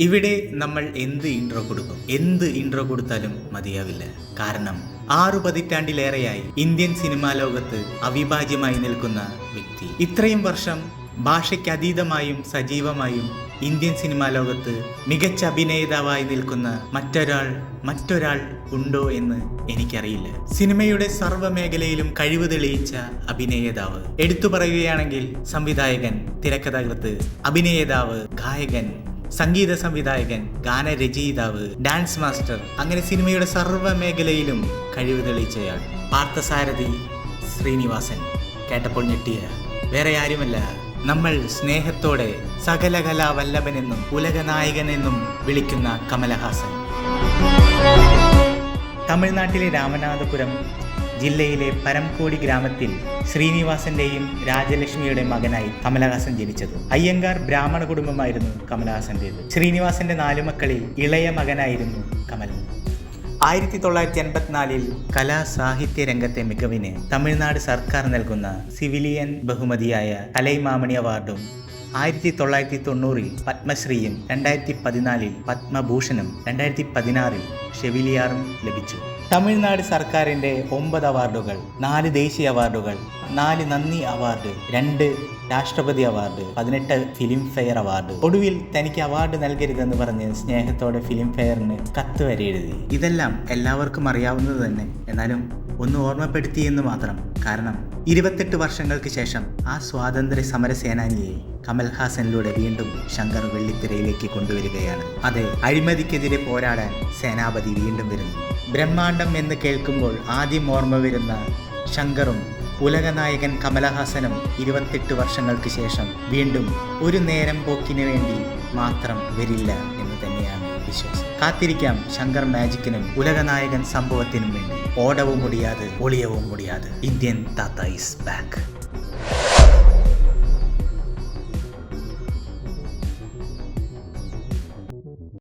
ഇവിടെ നമ്മൾ എന്ത് ഇൻട്രോ കൊടുക്കും? എന്ത് ഇൻട്രോ കൊടുത്താലും മതിയാവില്ല. കാരണം ആറു പതിറ്റാണ്ടിലേറെയായി ഇന്ത്യൻ സിനിമാ ലോകത്ത് അവിഭാജ്യമായി നിൽക്കുന്ന വ്യക്തി. ഇത്രയും വർഷം ഭാഷയ്ക്ക് അതീതമായും സജീവമായും ഇന്ത്യൻ സിനിമാ ലോകത്ത് മികച്ച അഭിനേതാവായി നിൽക്കുന്ന മറ്റൊരാൾ മറ്റൊരാൾ ഉണ്ടോ എന്ന് എനിക്കറിയില്ല. സിനിമയുടെ സർവ മേഖലയിലും കഴിവ് തെളിയിച്ച അഭിനേതാവ്. എടുത്തു പറയുകയാണെങ്കിൽ സംവിധായകൻ തിരക്കഥാകൃത്ത് അഭിനേതാവ് ഗായകൻ സംഗീത സംവിധായകൻ ഗാനരചയിതാവ് ഡാൻസ് മാസ്റ്റർ അങ്ങനെ സിനിമയുടെ സർവ മേഖലയിലും കഴിവ് തെളിയിച്ചയാൾ പാർത്ഥസാരഥി ശ്രീനിവാസൻ. കേട്ടപ്പോൾ ഞെട്ടിയ വേറെ ആരുമല്ല. നമ്മൾ സ്നേഹത്തോടെ സകല കലാവല്ലഭനെന്നും ഉലകനായകനെന്നും വിളിക്കുന്ന കമലഹാസൻ. തമിഴ്നാട്ടിലെ രാമനാഥപുരം ജില്ലയിലെ പരംകോടി ഗ്രാമത്തിൽ ശ്രീനിവാസന്റെയും രാജലക്ഷ്മിയുടെ മകനായി കമലഹാസൻ ജനിച്ചത്. അയ്യങ്കാർ ബ്രാഹ്മണ കുടുംബമായിരുന്നു കമലഹാസന്റേത്. ശ്രീനിവാസന്റെ നാലു മക്കളിൽ ഇളയ മകനായിരുന്നു കമൽ. ആയിരത്തി തൊള്ളായിരത്തി എൺപത്തിനാലിൽ കലാ സാഹിത്യ രംഗത്തെ മികവിന് തമിഴ്നാട് സർക്കാർ നൽകുന്ന സിവിലിയൻ ബഹുമതിയായ കലൈമാമണി അവാർഡും ആയിരത്തി തൊള്ളായിരത്തി തൊണ്ണൂറിൽ പത്മശ്രീയും രണ്ടായിരത്തി പതിനാലിൽ പത്മഭൂഷണും രണ്ടായിരത്തി പതിനാറിൽ ഷെവിലിയാറും ലഭിച്ചു. തമിഴ്നാട് സർക്കാരിന്റെ ഒമ്പത് അവാർഡുകൾ നാല് ദേശീയ അവാർഡുകൾ നാല് നന്ദി അവാർഡ് രണ്ട് രാഷ്ട്രപതി അവാർഡ് പതിനെട്ട് ഫിലിം ഫെയർ അവാർഡ്. ഒടുവിൽ തനിക്ക് അവാർഡ് നൽകരുതെന്ന് പറഞ്ഞ് സ്നേഹത്തോടെ ഫിലിം ഫെയറിന് കത്ത് വരെ എഴുതി. ഇതെല്ലാം എല്ലാവർക്കും അറിയാവുന്നത് തന്നെ. എന്നാലും ഒന്ന് ഓർമ്മപ്പെടുത്തി എന്ന് മാത്രം. കാരണം ഇരുപത്തെട്ട് വർഷങ്ങൾക്ക് ശേഷം ആ സ്വാതന്ത്ര്യ സമര സേനാനിയെ കമൽഹാസനിലൂടെ വീണ്ടും ശങ്കർ വെള്ളിത്തിരയിലേക്ക് കൊണ്ടുവരികയാണ്. അതെ അഴിമതിക്കെതിരെ പോരാടാൻ സേനാപതി വീണ്ടും വരുന്നു. ബ്രഹ്മാണ്ടം എന്ന് കേൾക്കുമ്പോൾ ആദ്യം ഓർമ്മ വരുന്ന ശങ്കറും ഉലകനായകൻ കമലഹാസനും ഇരുപത്തെട്ട് വർഷങ്ങൾക്ക് ശേഷം വീണ്ടും ഒരു നേരം പോക്കിന് വേണ്ടി മാത്രം വരില്ല എന്ന് തന്നെയാണ് വിശ്വാസം. കാത്തിരിക്കാം ശങ്കർ മാജിക്കിനും ഉലകനായകൻ സംഭവത്തിനും വേണ്ടി. ஓடவும் முடியாது ஒளியவும் முடியாது. இந்தியன் தாத்தா இஸ் பேக்